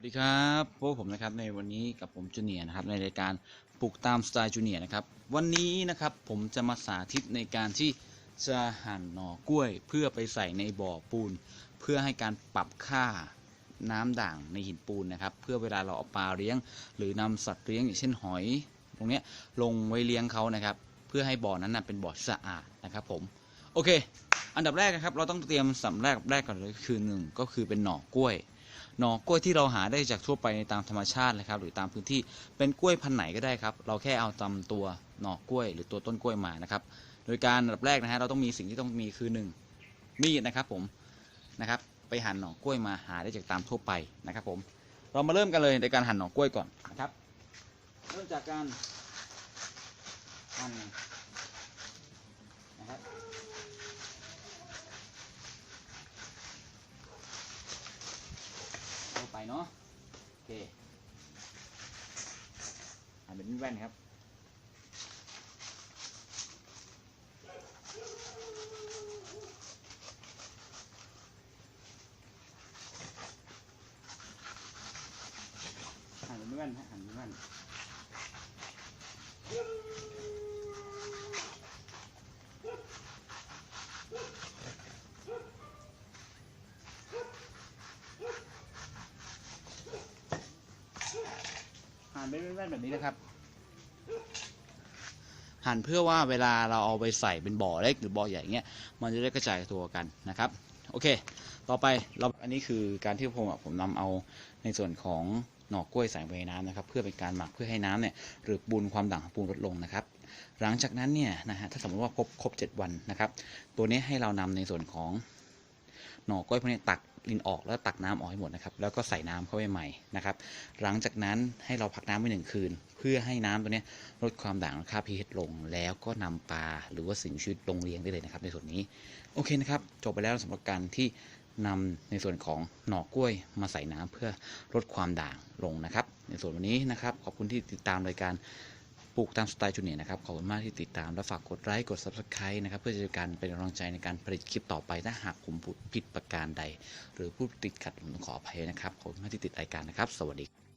สวัสดีครับพวกผมนะครับในวันนี้กับผมจูเนียร์นะครับในรายการปลูกตามสไตล์จูเนียร์นะครับวันนี้นะครับผมจะมาสาธิตในการที่จะหั่นหน่อกล้วย เพื่อไปใส่ในบ่อปูน เพื่อให้การปรับค่าน้ำด่างในหินปูนนะครับ เพื่อเวลาเราเอาปลาเลี้ยง หรือนำสัตว์เลี้ยงอย่างเช่นหอย ตรงนี้ลงไว้เลี้ยงเขานะครับ เพื่อให้บ่อนั้นนะเป็นบ่อสะอาดนะครับผมโอเค อันดับแรกนะครับเราต้องเตรียมสำแรกแรกก่อนเลยคือหนึ่งก็คือเป็นหน่อกล้วย หน่อกล้วยที่เราหาได้จากทั่วไปในตามธรรมชาตินะครับหรือตามพื้นที่เป็นกล้วยพันธุ์ไหนก็ได้ครับ เราแค่เอาตำตัวหน่อกล้วย หรือตัวต้นกล้วยมานะครับ โดยการอันดับแรกนะฮะเราต้องมีสิ่งที่ต้องมีคือหนึ่งมีดนะครับผมนะครับไปหั่นหน่อกล้วยมาหาได้จากตามทั่วไปนะครับผมเรามาเริ่มกันเลยในการหั่นหน่อกล้วยก่อนนะครับ เริ่มจากการหั่นนะครับทั่วไป เนาะโอเคหั่นเป็นแว่นครับหันเป็นแว่นฮะหันเป็นแว่น หั่นเป็นแว่นๆแบบนี้นะครับ หั่นเพื่อว่าเวลาเราเอาไปใส่เป็นบ่อเล็กหรือบ่อใหญ่เงี้ย มันจะได้กระจายตัวกันนะครับ โอเค ต่อไปเราอันนี้คือการที่ผมผมนำเอาในส่วนของหน่อกล้วยใส่ไปในน้ำนะครับ เพื่อเป็นการหมักเพื่อให้น้ำเนี่ยหรือปูนความด่างของปูนลดลงนะครับ หลังจากนั้นเนี่ยนะฮะถ้าสมมติว่าครบครบเจ็ดวันนะครับ ตัวนี้ให้เรานำในส่วนของหน่อกล้วยพวกนี้ตัก ลินออกแล้วตักน้ำออกให้หมดนะครับ แล้วก็ใส่น้ำเข้าไปใหม่นะครับ หลังจากนั้นให้เราพักน้ำไว้หนึ่งคืน เพื่อให้น้ำตัวนี้ลดความด่างค่า pH ลง แล้วก็นำปลาหรือว่าสิ่งชีวิตลงเลี้ยงได้เลยนะครับ ในส่วนนี้ โอเคนะครับ จบไปแล้วสำหรับการที่นำในส่วนของหน่อกล้วยมาใส่น้ำเพื่อลดความด่างลงนะครับ ในส่วนวันนี้นะครับ ขอบคุณที่ติดตามรายการ ปลูกตามสไตล์จูเนียนะครับ ขอบคุณมากที่ติดตามและฝากกดไลค์กด subscribe นะครับ เพื่อจะเป็นการเป็นกำลังใจในการผลิตคลิปต่อไป ถ้าหากผมพูดผิดประการใด หรือพูดติดขัดผมต้องขออภัยนะครับ ขอบคุณมากที่ติดรายการนะครับ สวัสดี